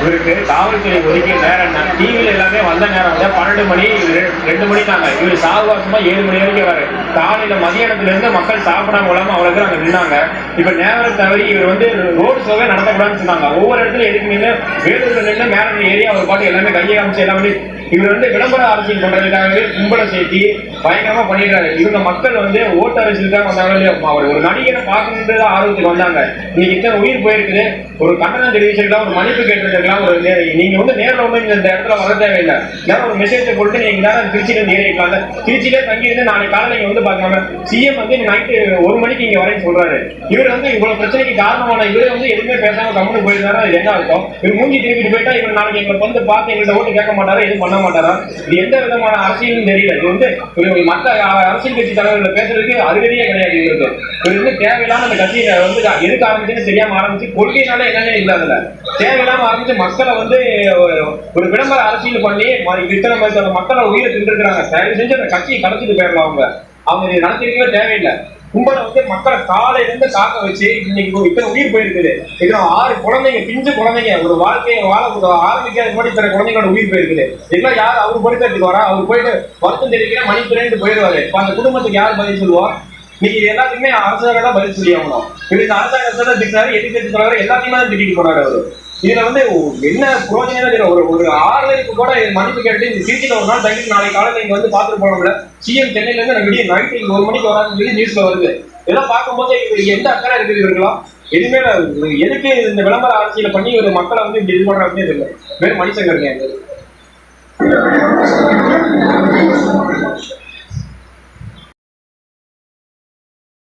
இவருக்கு காவல்துறை ஒதுக்கிய நேரம் என்ன? டிவியில் எல்லாமே வந்த நேரம் வந்து பன்னெண்டு மணி ரெண்டு ரெண்டு மணினாங்க இவர் சாகுவாசமா ஏழு மணி வரைக்கும் வர காலையில மதியானத்துலேருந்து மக்கள் சாப்பிடாம இல்லாம அவ்வளோக்கு அங்கே நின்னாங்க. இப்போ நேரம் தவறி இவர் வந்து ரோடு ஷோவே நடத்தக்கூடாதுன்னு சொன்னாங்க. ஒவ்வொரு இடத்துல எதுக்கு நின்று வேலூரில் நின்று மேலே ஏறி அவர் பாட்டு எல்லாமே கையை காமிச்சு எல்லாமே இவர் வந்து விளம்பர அரசியல் பண்றதுக்காகவே கும்பலை சேர்த்தி பயங்கரமா பண்ணிடுறாரு. இவங்க மக்கள் வந்து ஓட்டு அரசியலுக்காக வந்தாங்க இல்லையா அவர் ஒரு நடிகரை பார்க்கணுன்றது ஆர்வத்துக்கு வந்தாங்க. இன்னைக்கு இத்தனை உயிர் போயிருக்குது. ஒரு கண்டனம் தெரிவிச்சிருக்கலாம் ஒரு மன்னிப்பு கேட்டிருக்கலாம் ஒரு நீங்க வந்து நேரில் வந்து இந்த இடத்துல வர தேவையில்லை. நேரம் ஒரு மெசேஜை போட்டு நீங்க நேரம் திருச்சியில இருந்து ஏறிக்கலாம் திருச்சியிலே தங்கி இருந்து நாளைக்கு காலை நீங்க வந்து பாக்காம சிஎம் வந்து நைட்டு ஒரு மணிக்கு இங்க வரேன்னு சொல்றாரு. இவர் வந்து இவ்வளவு பிரச்சனைக்கு காரணமான இவரே வந்து எதுவுமே பேசாம கம்முன்னு போயிருந்தாரா என்ன அர்த்தம்? இவர் மூஞ்சி திருப்பிட்டு போயிட்டா இவர் நாளைக்கு எங்களுக்கு வந்து பார்த்து எங்கள்ட்ட ஓட்டு கேட்க மாட்டாரா எதுவும் பண்ண மாட்டாரா? இது எந்த விதமான அரசியலும் தெரியல. இது வந்து இவர் மற்ற அரசியல் கட்சி தலைவர்கள் பேசுறதுக்கு அறிகுறியே கிடையாது இவருக்கு இவர் வந்து தேவையில்லாம அந்த கட்சியை வந்து எதுக்கு ஆரம்பிச்சுன்னு தெரியாம ஆரம்பிச்சு கொள்கைனால என்னன்னே இல்ல அதுல. தேவையில்லாம ஆரம்பிச்சு மக்களை வந்து ஒரு- விளம்பர அரசியல் பண்ணி இத்தனை மக்களை உயிரை தின்றுக்கிறாங்க தயவு செஞ்சு அந்த கட்சியை கடத்திட்டு போயிடலாம் அவங்க. அவங்க நடத்திருக்கவே தேவையில்லை. கும்பலை வந்து மக்களை காலையில இருந்து காக்க வச்சு இன்னைக்கு இத்தனை உயிர் போயிருக்குது. இதுல ஆறு குழந்தைங்க பிஞ்சு குழந்தைங்க ஒரு வாழ்க்கையை வாழ ஆரம்பிக்காத மாதிரி இத்தனை குழந்தைங்களோட உயிர் போயிருக்குது. இதெல்லாம் யார் அவர் பொறுத்தத்துக்கு வரா? அவர் போயிட்டு வருத்தம் தெரிவிக்கிற மணிப்புரேன்ட்டு போயிடுவாரு. இப்ப அந்த குடும்பத்துக்கு யார் பதில் சொல்லுவா நீங்க எல்லாத்துக்குமே அரசாங்கம் தான் பதில் சொல்லி ஆகணும். இவர் இந்த அரசாங்கத்தை தான் திட்டினாரு எதிர்கட்சி தலைவர் எல்லாத்தையுமே தான் திட்டிட்டு போனாரு அவர். இதுல வந்து என்ன புரோஜனம் ஒரு ஒரு ஆறுதலுக்கு கூட மன்னிப்பு கேட்டு இந்த சீட்டில் ஒரு நாள் தங்கிட்டு நாளைக்கு காலையில் இங்க வந்து பாத்துட்டு போனோம்ல. சிஎம் சென்னையில இருந்து விடிய நைட் இங்க ஒரு மணிக்கு வராதுன்னு சொல்லி நியூஸ்ல வருது. இதெல்லாம் பார்க்கும்போது இவருக்கு எந்த அக்கறை இருக்குது இவர்களா எதுவுமே எதுக்கு இந்த விளம்பர அரசியலை பண்ணி ஒரு மக்களை வந்து இப்படி இது பண்றாங்கன்னு தெரியல. வெறும் மனுஷங்க இருக்காங்க